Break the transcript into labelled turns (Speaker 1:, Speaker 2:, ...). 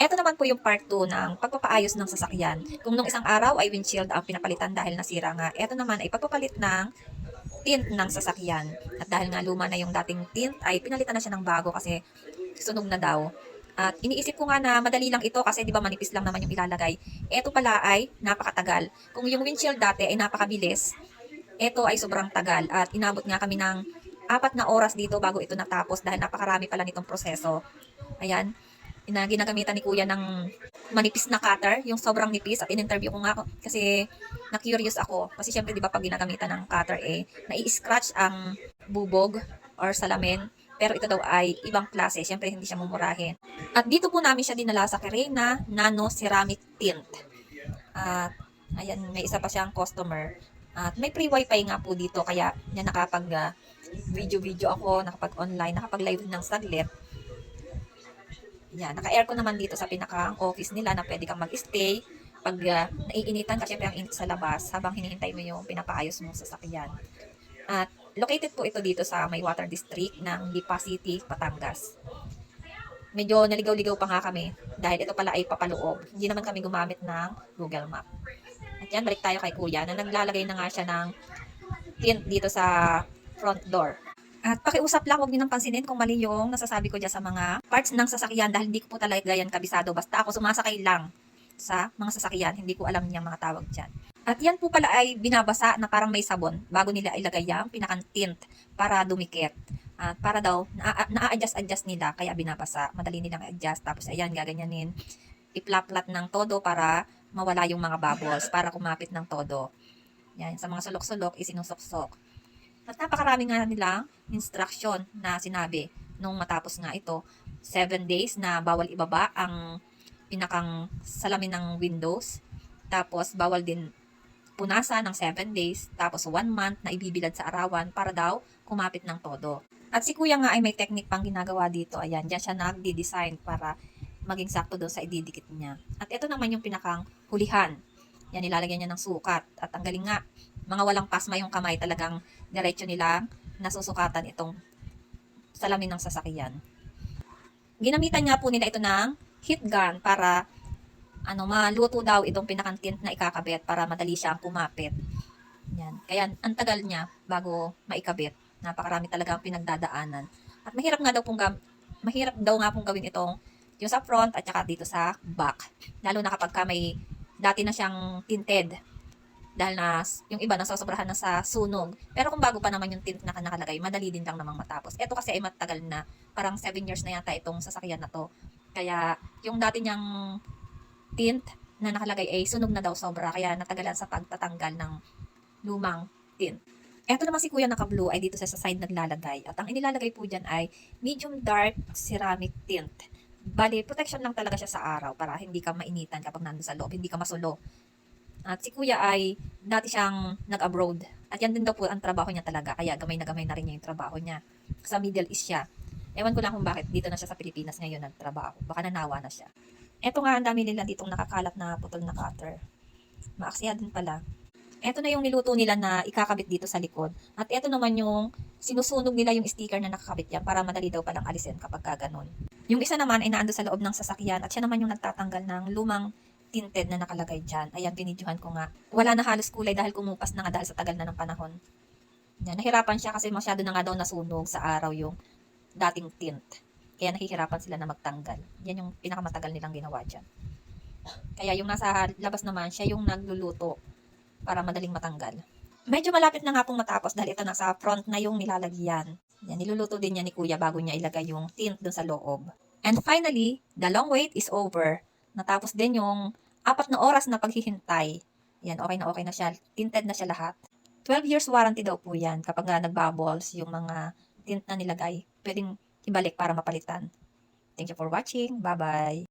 Speaker 1: Ito naman po yung part 2 ng pagpapaayos ng sasakyan. Kung nung isang araw ay windshield ang pinapalitan dahil nasira nga, ito naman ay pagpapalit ng tint ng sasakyan. At dahil nga luma na yung dating tint, ay pinalitan na siya ng bago kasi sunog na daw. At iniisip ko nga na madali lang ito kasi di ba manipis lang naman yung ilalagay. Ito pala ay napakatagal. Kung yung windshield dati ay napakabilis, ito ay sobrang tagal. At inabot nga kami ng apat na oras dito bago ito natapos dahil napakarami pala nitong proseso. Ayan, na ginagamitan ni kuya ng manipis na cutter, yung sobrang nipis at in-interview ko nga ako kasi na-curious ako. Kasi syempre di ba pag ginagamitan ng cutter eh, nai-scratch ang bubog or salamin. Pero ito daw ay ibang klase. Syempre hindi siya mumurahin. At dito po namin siya dinala sa Carena Nano Ceramic Tint. At ayan, may isa pa siyang customer. At may free wifi nga po dito kaya niya nakapag ah, ako, nakapag-online, nakapag-live ng saglit. Yan, naka-aircon naman dito sa pinaka-office nila na pwede kang mag-stay pag uh, naiinitan kasi syempre ang init sa labas habang hinihintay mo yung pinapaayos mong sasakyan. At located po ito dito sa may water district ng Lipa City, Batangas. Medyo naligaw-ligaw pa nga kami dahil ito pala ay papaloob. Hindi naman kami gumamit ng Google Map. At yan, balik tayo kay kuya na naglalagay na nga siya ng tint dito sa front door. At pakiusap lang, huwag niyo nang pansinin kung mali yung nasasabi ko dyan sa mga parts ng sasakyan dahil hindi ko po talaga yan kabisado. Basta ako sumasakay lang sa mga sasakyan. Hindi ko alam niya mga tawag dyan. At yan po pala ay binabasa na parang may sabon bago nila ilagay yung pinakang tint para dumikit. At para daw, na- na-adjust-adjust nila kaya binabasa. Madali nilang adjust. Tapos ayan, gaganyanin. Iplaplat ng todo para mawala yung mga bubbles para kumapit ng todo. Yan, sa mga sulok-sulok, isinusuksok. At napakarami nga nilang instruction na sinabi nung matapos nga ito. Seven days na bawal ibaba ang pinakang salamin ng windows. Tapos bawal din punasan ng 7 days. Tapos 1 month na ibibilad sa arawan para daw kumapit ng todo. At si kuya nga ay may technique pang ginagawa dito. Ayan, dyan siya nagdi-design para maging sakto doon sa ididikit niya. At ito naman yung pinakang hulihan. Yan, nilalagyan niya ng sukat. At ang nga, mga walang pasma yung kamay talagang diretso nila nasusukatan itong salamin ng sasakyan. Ginamitan nga po nila ito ng heat gun para ano maluto daw itong pinakang tint na ikakabit para madali siyang kumapit. Yan. Kaya ang tagal niya bago maikabit. Napakarami talaga ang pinagdadaanan. At mahirap nga daw pong gam- mahirap daw nga pong gawin itong yung sa front at saka dito sa back. Lalo na kapag ka may dati na siyang tinted dahil na yung iba nasosobrahan na sa sunog. Pero kung bago pa naman yung tint na nakalagay, madali din lang namang matapos. Ito kasi ay matagal na, parang 7 years na yata itong sasakyan na to. Kaya yung dati niyang tint na nakalagay ay sunog na daw sobra, kaya natagalan sa pagtatanggal ng lumang tint. Ito naman si Kuya naka-blue ay dito sa side naglalagay. At ang inilalagay po dyan ay medium dark ceramic tint. Bali, protection lang talaga siya sa araw para hindi ka mainitan kapag nandun sa loob, hindi ka masulo. At si kuya ay dati siyang nag-abroad. At yan din daw po ang trabaho niya talaga. Kaya gamay na gamay na rin niya yung trabaho niya. Sa Middle East siya. Ewan ko lang kung bakit dito na siya sa Pilipinas ngayon nagtrabaho. Baka nanawa na siya. Eto nga, ang dami nila ditong nakakalat na putol na cutter. Maaksaya din pala. Eto na yung niluto nila na ikakabit dito sa likod. At eto naman yung sinusunog nila yung sticker na nakakabit yan para madali daw palang alisin kapag kaganon. Yung isa naman ay naando sa loob ng sasakyan at siya naman yung nagtatanggal ng lumang tinted na nakalagay dyan. Ayan, binidyohan ko nga. Wala na halos kulay dahil kumupas na nga dahil sa tagal na ng panahon. Yan, nahirapan siya kasi masyado na nga daw nasunog sa araw yung dating tint. Kaya nahihirapan sila na magtanggal. Yan yung pinakamatagal nilang ginawa dyan. Kaya yung nasa labas naman, siya yung nagluluto para madaling matanggal. Medyo malapit na nga pong matapos dahil ito nasa front na yung nilalagyan. Yan, niluluto din niya ni kuya bago niya ilagay yung tint dun sa loob. And finally, the long wait is over. Natapos din yung apat na oras na paghihintay. Yan, okay na okay na siya. Tinted na siya lahat. 12 years warranty daw po yan kapag nga nag-bubbles yung mga tint na nilagay. Pwedeng ibalik para mapalitan. Thank you for watching. Bye-bye.